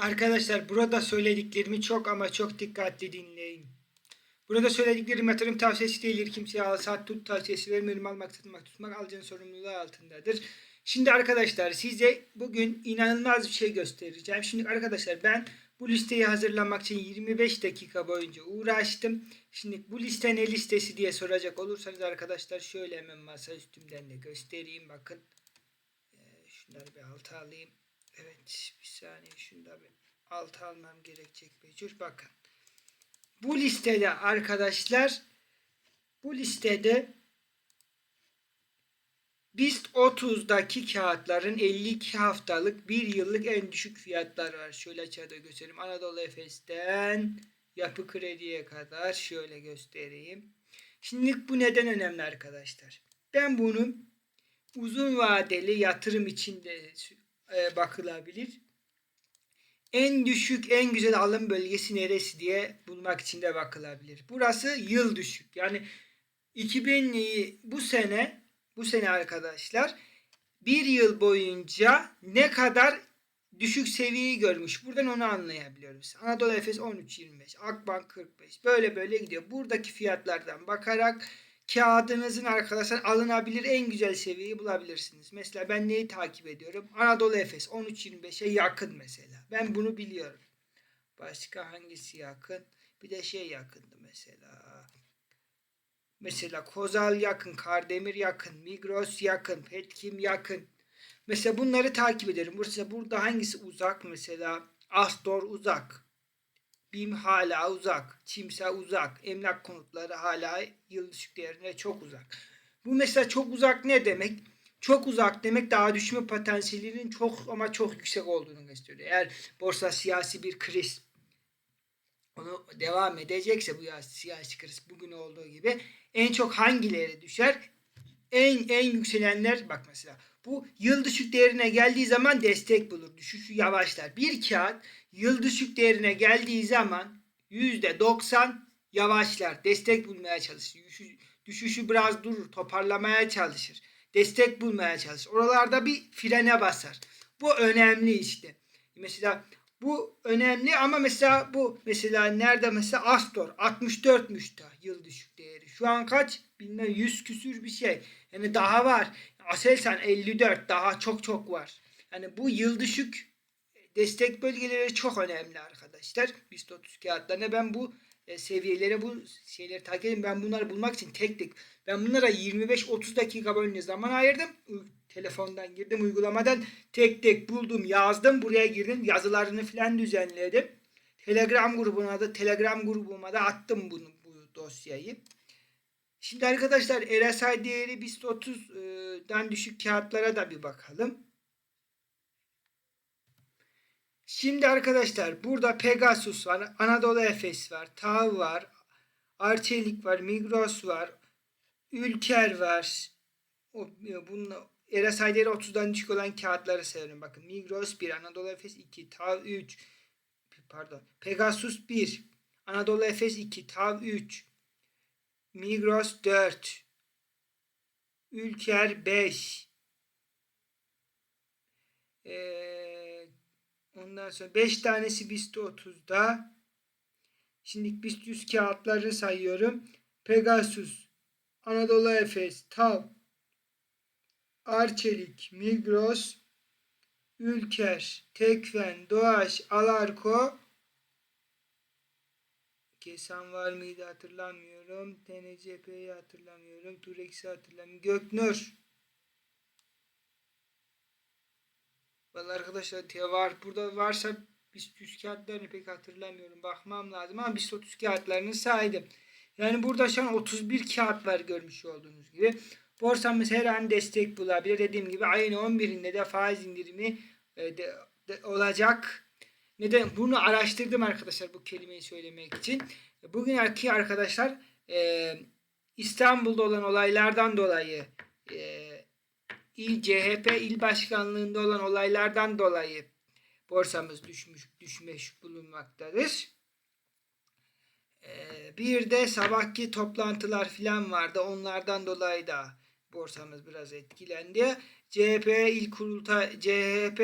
Arkadaşlar burada söylediklerimi çok ama çok dikkatli dinleyin. Burada söylediklerim yatırım tavsiyesi değildir. Kimseye al sat tut tavsiyesi vermiyorum. Almak satmak tutmak alıcının sorumluluğu altındadır. Şimdi arkadaşlar size bugün inanılmaz bir şey göstereceğim. Şimdi arkadaşlar ben bu listeyi hazırlamak için 25 dakika boyunca uğraştım. Şimdi bu liste ne listesi diye soracak olursanız arkadaşlar şöyle hemen masa üstümden de göstereyim. Bakın Ee, şunları bir alta alayım. Evet bir saniye şunu da bir alta almam gerekecek mecbur. Bakın. Bu listede arkadaşlar bu listede BIST 30'daki kağıtların 52 haftalık bir yıllık en düşük fiyatlar var. Şöyle aşağıda göstereyim. Anadolu Efes'ten Yapı Kredi'ye kadar şöyle göstereyim. Şimdi bu neden önemli arkadaşlar? Ben bunu uzun vadeli yatırım için de e, bakılabilir. En düşük, en güzel alım bölgesi neresi diye bulmak için de bakılabilir. Burası yıl düşük. Yani 2000 e, bu sene bu sene arkadaşlar bir yıl boyunca ne kadar düşük seviyeyi görmüş. Buradan onu anlayabiliyoruz. Anadolu Efes 13.25, Akbank 45. Böyle böyle gidiyor. Buradaki fiyatlardan bakarak kağıdınızın arkadaşlar alınabilir en güzel seviyeyi bulabilirsiniz. Mesela ben neyi takip ediyorum? Anadolu Efes 13.25'e yakın mesela. Ben bunu biliyorum. Başka hangisi yakın? Bir de şey yakındı mesela. Mesela Kozal yakın, Kardemir yakın, Migros yakın, Petkim yakın. Mesela bunları takip ederim. Burası burada hangisi uzak mesela? Astor uzak. BİM hala uzak. Çimsa uzak. Emlak konutları hala yıl değerine çok uzak. Bu mesela çok uzak ne demek? Çok uzak demek daha düşme potansiyelinin çok ama çok yüksek olduğunu gösteriyor. Eğer borsa siyasi bir kriz onu devam edecekse bu ya siyasi kriz bugün olduğu gibi en çok hangileri düşer? En en yükselenler bak mesela bu yıl değerine geldiği zaman destek bulur. Düşüşü yavaşlar. Bir kağıt yıl düşük değerine geldiği zaman %90 yavaşlar. Destek bulmaya çalışır. Düşüşü, biraz durur. Toparlamaya çalışır. Destek bulmaya çalışır. Oralarda bir frene basar. Bu önemli işte. Mesela bu önemli ama mesela bu mesela nerede mesela Astor 64'müş da yıl düşük değeri. Şu an kaç? Bilmem 100 küsür bir şey. Yani daha var. Aselsan 54 daha çok çok var. Yani bu yıl düşük destek bölgeleri çok önemli arkadaşlar. BIST 30 kağıtlarına ben bu e, seviyelere bu şeyleri takip edin. Ben bunları bulmak için tek tek ben bunlara 25-30 dakika boyunca zaman ayırdım. Telefondan girdim uygulamadan tek tek buldum yazdım buraya girdim yazılarını filan düzenledim. Telegram grubuna da Telegram grubuma da attım bunu bu dosyayı. Şimdi arkadaşlar RSI değeri BIST 30'dan düşük kağıtlara da bir bakalım. Şimdi arkadaşlar burada Pegasus var, Anadolu Efes var, TAV var, Arçelik var, Migros var, Ülker var. O, bunun RSI değeri 30'dan düşük olan kağıtları sayıyorum. Bakın Migros 1, Anadolu Efes 2, TAV 3, pardon Pegasus 1, Anadolu Efes 2, TAV 3, Migros 4. Ülker 5. Ee, ondan sonra 5 tanesi BIST 30'da. Şimdi BIST 100 kağıtları sayıyorum. Pegasus, Anadolu Efes, TAV, Arçelik, Migros, Ülker, Tekfen, Doğaç, Alarko, Kesan var mıydı hatırlamıyorum. TNCP'yi hatırlamıyorum. Turex'i hatırlamıyorum. Göknur. Vallahi arkadaşlar te var. Burada varsa biz 100 kağıtlarını pek hatırlamıyorum. Bakmam lazım ama 30 kağıtlarını saydım. Yani burada şu an 31 kağıt var görmüş olduğunuz gibi. Borsamız her an destek bulabilir. Dediğim gibi ayın 11'inde de faiz indirimi e, de, de olacak. Neden? Bunu araştırdım arkadaşlar bu kelimeyi söylemek için. Bugünkü arkadaşlar e, İstanbul'da olan olaylardan dolayı e, il CHP il başkanlığında olan olaylardan dolayı borsamız düşmüş düşmüş bulunmaktadır. E, bir de sabahki toplantılar filan vardı. Onlardan dolayı da borsamız biraz etkilendi. CHP il kurultay CHP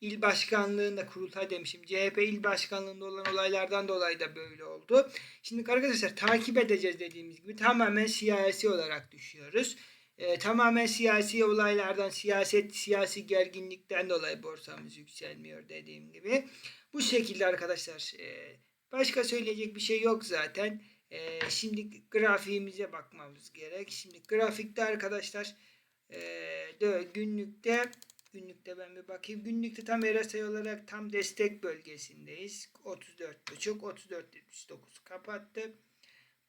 il başkanlığında kurultay demişim. CHP il başkanlığında olan olaylardan dolayı da böyle oldu. Şimdi arkadaşlar takip edeceğiz dediğimiz gibi tamamen siyasi olarak düşüyoruz. Ee, tamamen siyasi olaylardan, siyaset, siyasi gerginlikten dolayı borsamız yükselmiyor dediğim gibi. Bu şekilde arkadaşlar. Ee, başka söyleyecek bir şey yok zaten. Ee, şimdi grafiğimize bakmamız gerek. Şimdi grafikte arkadaşlar ee, de, günlükte günlükte ben bir bakayım. Günlükte tam RSI olarak tam destek bölgesindeyiz. 34.5 34.79 kapattı.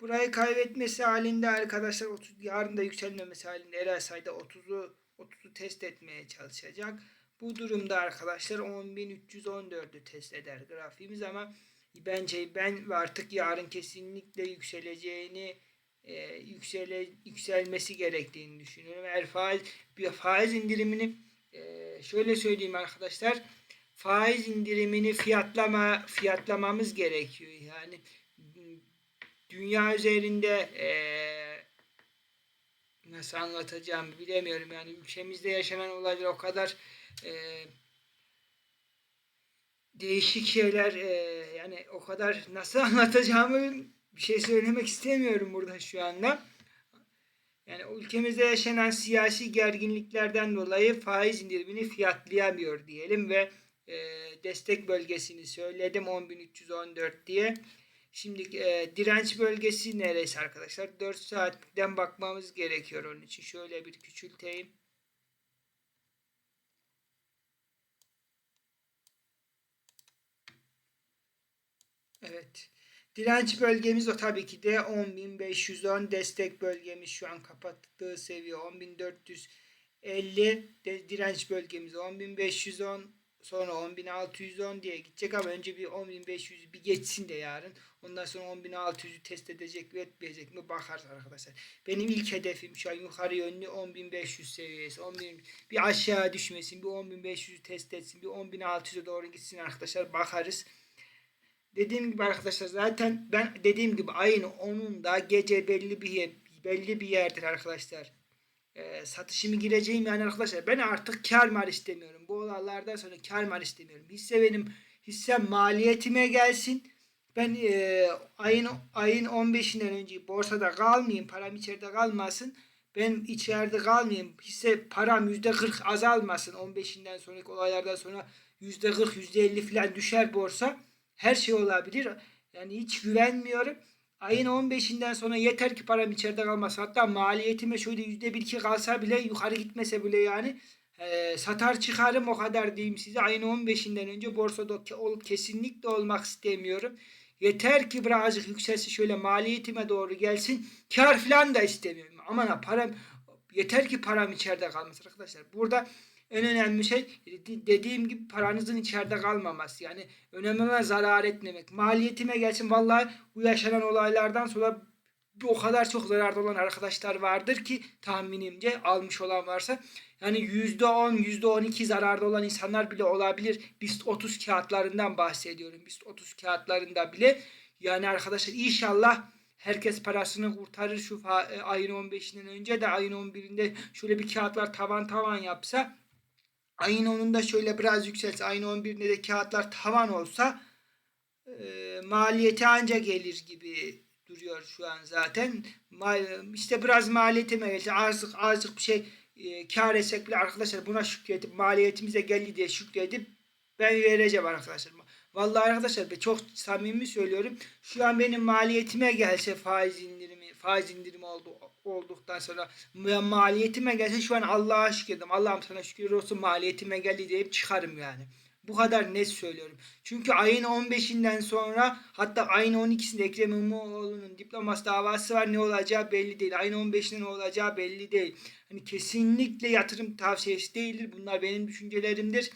Burayı kaybetmesi halinde arkadaşlar 30 yarın da yükselmemesi halinde RSI'de 30'u 30'u test etmeye çalışacak. Bu durumda arkadaşlar 10.314'ü test eder grafiğimiz ama bence ben artık yarın kesinlikle yükseleceğini e, yüksele, yükselmesi gerektiğini düşünüyorum. Eğer faiz bir faiz indirimini e, şöyle söyleyeyim arkadaşlar faiz indirimini fiyatlama fiyatlamamız gerekiyor. Yani dünya üzerinde e, nasıl anlatacağımı bilemiyorum. Yani ülkemizde yaşanan olaylar o kadar e, değişik şeyler e, yani o kadar nasıl anlatacağımı bir şey söylemek istemiyorum burada şu anda. Yani ülkemizde yaşanan siyasi gerginliklerden dolayı faiz indirimini fiyatlayamıyor diyelim ve e, destek bölgesini söyledim 10.314 diye. Şimdi e, direnç bölgesi neresi arkadaşlar? 4 saatten bakmamız gerekiyor onun için. Şöyle bir küçülteyim. Evet. Direnç bölgemiz o tabii ki de 10.510 destek bölgemiz şu an kapattığı seviye 10.450 de direnç bölgemiz 10.510 sonra 10.610 diye gidecek ama önce bir 10.500 bir geçsin de yarın. Ondan sonra 10.600'ü test edecek mi etmeyecek mi bakarız arkadaşlar. Benim ilk hedefim şu an yukarı yönlü 10.500 seviyesi. 10.000 bir aşağı düşmesin. Bir 10.500'ü test etsin. Bir 10.600'e doğru gitsin arkadaşlar. Bakarız. Dediğim gibi arkadaşlar zaten ben dediğim gibi ayın 10'unda gece belli bir belli bir yerdir arkadaşlar. Ee, satışımı gireceğim yani arkadaşlar ben artık kar mar istemiyorum. Bu olaylardan sonra kar mar istemiyorum. Hisse benim hissem maliyetime gelsin. Ben e, ayın ayın 15'inden önce borsada kalmayayım. Param içeride kalmasın. Ben içeride kalmayayım. Hisse param %40 azalmasın. 15'inden sonraki olaylardan sonra %40 %50 falan düşer borsa her şey olabilir. Yani hiç güvenmiyorum. Ayın 15'inden sonra yeter ki param içeride kalmasın. Hatta maliyetime şöyle yüzde bir iki kalsa bile yukarı gitmese bile yani e, satar çıkarım o kadar diyeyim size. Ayın 15'inden önce borsada ol, kesinlikle olmak istemiyorum. Yeter ki birazcık yükselsin şöyle maliyetime doğru gelsin. Kar falan da istemiyorum. Aman ha param yeter ki param içeride kalmasın arkadaşlar. Burada en önemli şey dediğim gibi paranızın içeride kalmaması. Yani önemime zarar etmemek. Maliyetime gelsin vallahi bu yaşanan olaylardan sonra o kadar çok zararda olan arkadaşlar vardır ki tahminimce almış olan varsa yani %10, %12 zararda olan insanlar bile olabilir. BIST 30 kağıtlarından bahsediyorum. BIST 30 kağıtlarında bile yani arkadaşlar inşallah herkes parasını kurtarır şu ayın 15'inden önce de ayın 11'inde şöyle bir kağıtlar tavan tavan yapsa ayın 10'unda şöyle biraz yükselse ayın 11'inde de kağıtlar tavan olsa e, maliyeti anca gelir gibi duruyor şu an zaten. Mal, işte biraz maliyetime gelse azıcık azıcık bir şey e, kar etsek bile arkadaşlar buna şükredip maliyetimize geldi diye şükredip ben vereceğim arkadaşlar. Vallahi arkadaşlar be çok samimi söylüyorum. Şu an benim maliyetime gelse faiz indirimi faiz indirimi oldu olduktan sonra maliyetime gelse şu an Allah'a şükredim. Allah'ım sana şükür olsun maliyetime geldi deyip çıkarım yani. Bu kadar net söylüyorum. Çünkü ayın 15'inden sonra hatta ayın 12'sinde Ekrem İmamoğlu'nun diploması davası var. Ne olacağı belli değil. Ayın 15'inde ne olacağı belli değil. Hani kesinlikle yatırım tavsiyesi değildir. Bunlar benim düşüncelerimdir.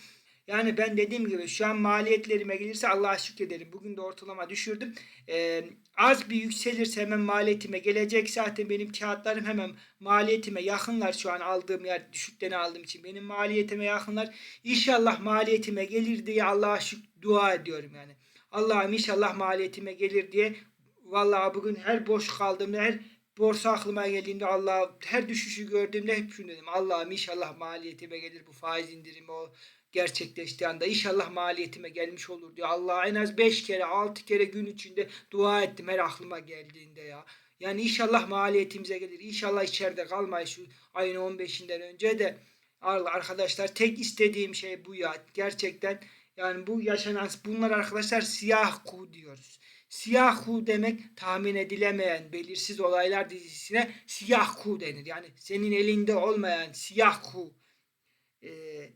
Yani ben dediğim gibi şu an maliyetlerime gelirse Allah'a şükrederim. Bugün de ortalama düşürdüm. Ee, az bir yükselirse hemen maliyetime gelecek. Zaten benim kağıtlarım hemen maliyetime yakınlar şu an aldığım yer düşükten aldığım için. Benim maliyetime yakınlar. İnşallah maliyetime gelir diye Allah'a şükür dua ediyorum yani. Allah'ım inşallah maliyetime gelir diye. Vallahi bugün her boş kaldığımda her borsa aklıma geldiğinde Allah her düşüşü gördüğümde hep şunu dedim. Allah'ım inşallah maliyetime gelir bu faiz indirimi o gerçekleştiği anda inşallah maliyetime gelmiş olur diyor. Allah'a en az 5 kere 6 kere gün içinde dua ettim her aklıma geldiğinde ya. Yani inşallah maliyetimize gelir. İnşallah içeride kalmayız şu ayın 15'inden önce de. Allah arkadaşlar tek istediğim şey bu ya. Gerçekten yani bu yaşanan bunlar arkadaşlar siyah kuğu diyoruz. Siyah kuğu demek tahmin edilemeyen belirsiz olaylar dizisine siyah kuğu denir. Yani senin elinde olmayan siyah kuğu e,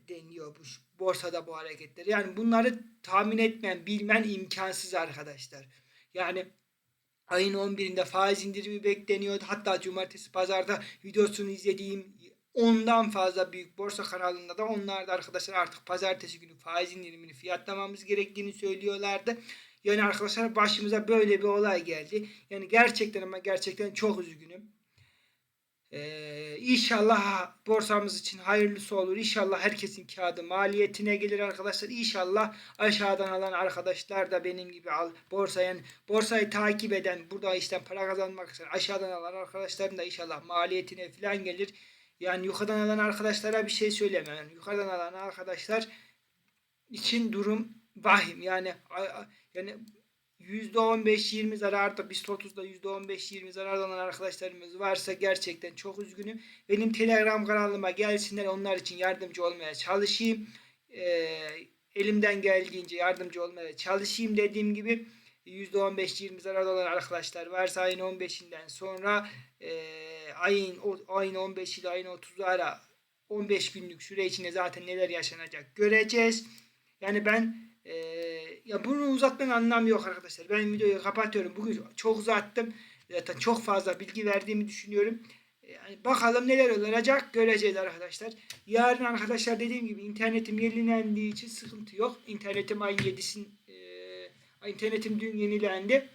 deniyor bu şu- borsada bu hareketler. Yani bunları tahmin etmen, bilmen imkansız arkadaşlar. Yani ayın 11'inde faiz indirimi bekleniyordu. Hatta cumartesi pazarda videosunu izlediğim ondan fazla büyük borsa kanalında da onlar da arkadaşlar artık pazartesi günü faiz indirimini fiyatlamamız gerektiğini söylüyorlardı. Yani arkadaşlar başımıza böyle bir olay geldi. Yani gerçekten ama gerçekten çok üzgünüm. Ee, inşallah borsamız için hayırlısı olur. İnşallah herkesin kağıdı maliyetine gelir arkadaşlar. İnşallah aşağıdan alan arkadaşlar da benim gibi al borsa yani borsayı takip eden burada işte para kazanmak için aşağıdan alan arkadaşların da inşallah maliyetine falan gelir. Yani yukarıdan alan arkadaşlara bir şey söylemem. Yani yukarıdan alan arkadaşlar için durum vahim. Yani yani %15-20 zararda BIST 30'da %15-20 zarar alan arkadaşlarımız varsa gerçekten çok üzgünüm. Benim Telegram kanalıma gelsinler onlar için yardımcı olmaya çalışayım. Ee, elimden geldiğince yardımcı olmaya çalışayım dediğim gibi %15-20 zarar olan arkadaşlar varsa ayın 15'inden sonra e, ayın o, ayın 15 ile ayın 30'u ara 15 günlük süre içinde zaten neler yaşanacak göreceğiz. Yani ben e, ya bunu uzatmanın anlamı yok arkadaşlar. Ben videoyu kapatıyorum. Bugün çok uzattım. Zaten çok fazla bilgi verdiğimi düşünüyorum. Yani bakalım neler olacak göreceğiz arkadaşlar. Yarın arkadaşlar dediğim gibi internetim yenilendiği için sıkıntı yok. İnternetim ayın 7'sin e, internetim dün yenilendi.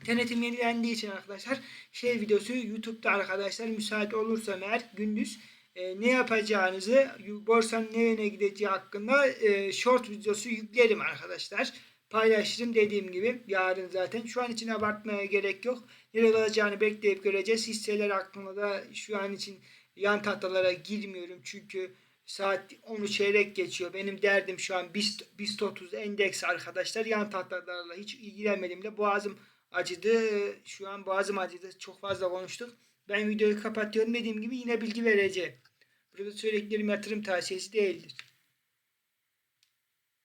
İnternetim yenilendiği için arkadaşlar şey videosu YouTube'da arkadaşlar müsait olursam eğer gündüz e, ne yapacağınızı borsanın ne yöne gideceği hakkında e, short videosu yüklerim arkadaşlar. Paylaşırım dediğim gibi yarın zaten. Şu an için abartmaya gerek yok. Neler olacağını bekleyip göreceğiz. Hisseler hakkında da şu an için yan tahtalara girmiyorum. Çünkü saat 10'u çeyrek geçiyor. Benim derdim şu an BIST, BIST 30 endeks arkadaşlar. Yan tahtalarla hiç ilgilenmedim de boğazım acıdı. Şu an boğazım acıdı. Çok fazla konuştuk. Ben videoyu kapatıyorum. Dediğim gibi yine bilgi vereceğim. Burada söylediklerim yatırım tavsiyesi değildir.